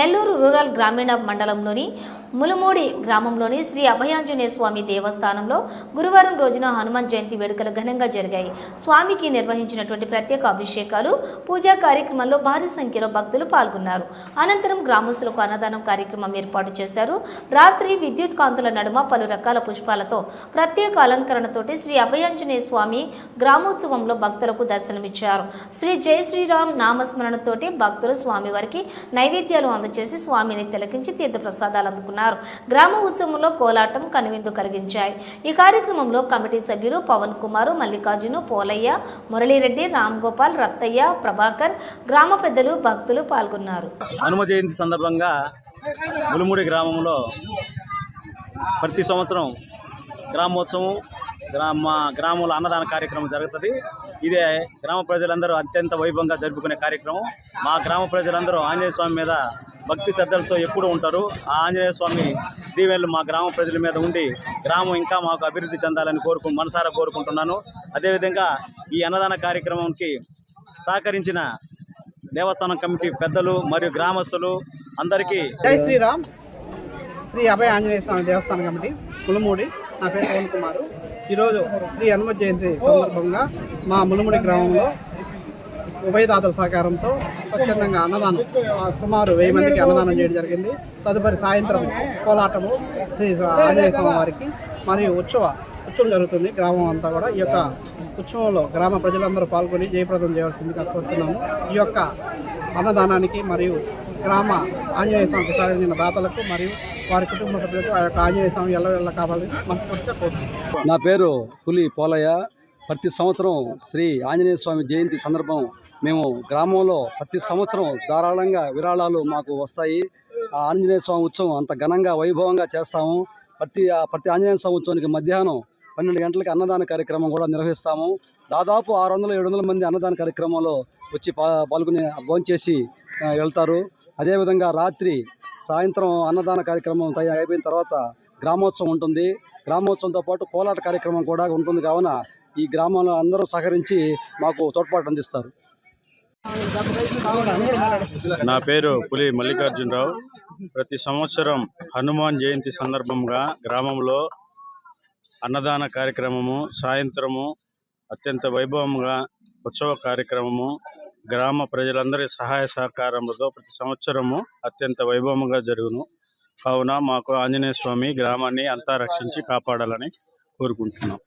Nellore rural గ్రామీణ మండలంలోని ములుమూడి గ్రామంలోని శ్రీ అభయాంజనేయ స్వామి దేవస్థానంలో గురువారం రోజున హనుమాన్ జయంతి వేడుకలు ఘనంగా జరిగాయి. స్వామికి నిర్వహించినటువంటి ప్రత్యేక అభిషేకాలు పూజా కార్యక్రమంలో భారీ సంఖ్యలో భక్తులు పాల్గొన్నారు. అనంతరం గ్రామస్తులకు అన్నదానం కార్యక్రమం ఏర్పాటు చేశారు. రాత్రి విద్యుత్ కాంతుల నడుమ పలు రకాల పుష్పాలతో ప్రత్యేక అలంకరణతోటి శ్రీ అభయాంజనేయ స్వామి గ్రామోత్సవంలో భక్తులకు దర్శనమిచ్చారు. శ్రీ జై శ్రీరామ్ నామస్మరణతోటి భక్తులు స్వామివారికి నైవేద్యాలు చేసి స్వామిని తిలకించి తీర్థప్రసాదాలు అందుకున్నారు. గ్రామ ఉత్సవంలో కోలాటం కనువిందు కలిగించాయి. ఈ కార్యక్రమంలో కమిటీ సభ్యులు పవన్ కుమారు మల్లికార్జును పోలయ్య మురళీరెడ్డి రామ్ గోపాల్ రత్తయ్య ప్రభాకర్ గ్రామ పెద్దలు భక్తులు పాల్గొన్నారు. హనుమ జయంతి సందర్భంగా ములుముడి గ్రామంలో ప్రతి సంవత్సరం గ్రామోత్సవం గ్రామ గ్రామంలో అన్నదాన కార్యక్రమం జరుగుతుంది. ఇదే గ్రామ ప్రజలందరూ అత్యంత వైభవంగా జరుపుకునే కార్యక్రమం. మా గ్రామ ప్రజలందరూ ఆంజనేయ స్వామి మీద భక్తి శ్రద్ధలతో ఎప్పుడూ ఉంటారు. ఆ ఆంజనేయ స్వామి దీవెనలు మా గ్రామ ప్రజల మీద ఉండి గ్రామం ఇంకా మాకు అభివృద్ధి చెందాలని కోరుకు మనసారా కోరుకుంటున్నాను. అదేవిధంగా ఈ అన్నదాన కార్యక్రమంకి సహకరించిన దేవస్థానం కమిటీ పెద్దలు మరియు గ్రామస్తులు అందరికీ జై శ్రీరామ్. శ్రీ అభయ ఆంజనేయ స్వామి దేవస్థానం కమిటీ కులమూడి నా పేరు పవన్ కుమారు. ఈరోజు శ్రీ హనుమ జయంతి సందర్భంగా మా ములుముడి గ్రామంలో ఉభయదాతల సహకారంతో స్వచ్ఛందంగా అన్నదానం సుమారు వెయ్యి మందికి అన్నదానం చేయడం జరిగింది. తదుపరి సాయంత్రం కోలాటము శ్రీ ఆంజనేయ స్వామి వారికి మరియు ఉత్సవ ఉత్సవం జరుగుతుంది గ్రామం అంతా కూడా. ఈ యొక్క ఉత్సవంలో గ్రామ ప్రజలందరూ పాల్గొని జయప్రదం చేయవలసిందిగా కోరుతున్నాము. ఈ యొక్క అన్నదానానికి మరియు గ్రామ ఆంజనేయ స్వామికి సాధించిన దాతలకు మరియు వారి కుటుంబ సభ్యులకు ఆ యొక్క ఆంజనేయ స్వామి ఎల్లవెల్ల కావాలని మనస్ఫూర్తిగా కోరుతున్నాను నా పేరు పులి పోలయ్య. ప్రతి సంవత్సరం శ్రీ ఆంజనేయ స్వామి జయంతి సందర్భం మేము గ్రామంలో ప్రతి సంవత్సరం ధారాళంగా విరాళాలు మాకు వస్తాయి. ఆ ఆంజనేయ స్వామి ఉత్సవం అంత ఘనంగా వైభవంగా చేస్తాము. ప్రతి ఆ ప్రతి ఆంజనేయ స్వామి ఉత్సవానికి మధ్యాహ్నం పన్నెండు గంటలకి అన్నదాన కార్యక్రమం కూడా నిర్వహిస్తాము. దాదాపు ఆరు వందల ఏడు వందల మంది అన్నదాన కార్యక్రమంలో వచ్చి పా పాల్గొని భోంచేసి వెళ్తారు. అదేవిధంగా రాత్రి సాయంత్రం అన్నదాన కార్యక్రమం తయ- అయిపోయిన తర్వాత గ్రామోత్సవం ఉంటుంది. గ్రామోత్సవంతో పాటు కోలాట కార్యక్రమం కూడా ఉంటుంది. కావున ఈ గ్రామంలో అందరూ సహకరించి మాకు తోడ్పాటు అందిస్తారు. నా పేరు పులి మల్లికార్జునరావు. ప్రతి సంవత్సరం హనుమాన్ జయంతి సందర్భంగా గ్రామంలో అన్నదాన కార్యక్రమము సాయంత్రము అత్యంత వైభవంగా ఉత్సవ కార్యక్రమము గ్రామ ప్రజలందరి సహాయ సహకారములతో ప్రతి సంవత్సరము అత్యంత వైభవంగా జరుగును. కావున మాకు ఆంజనేయ స్వామి గ్రామాన్ని అంతా రక్షించి కాపాడాలని కోరుకుంటున్నాం.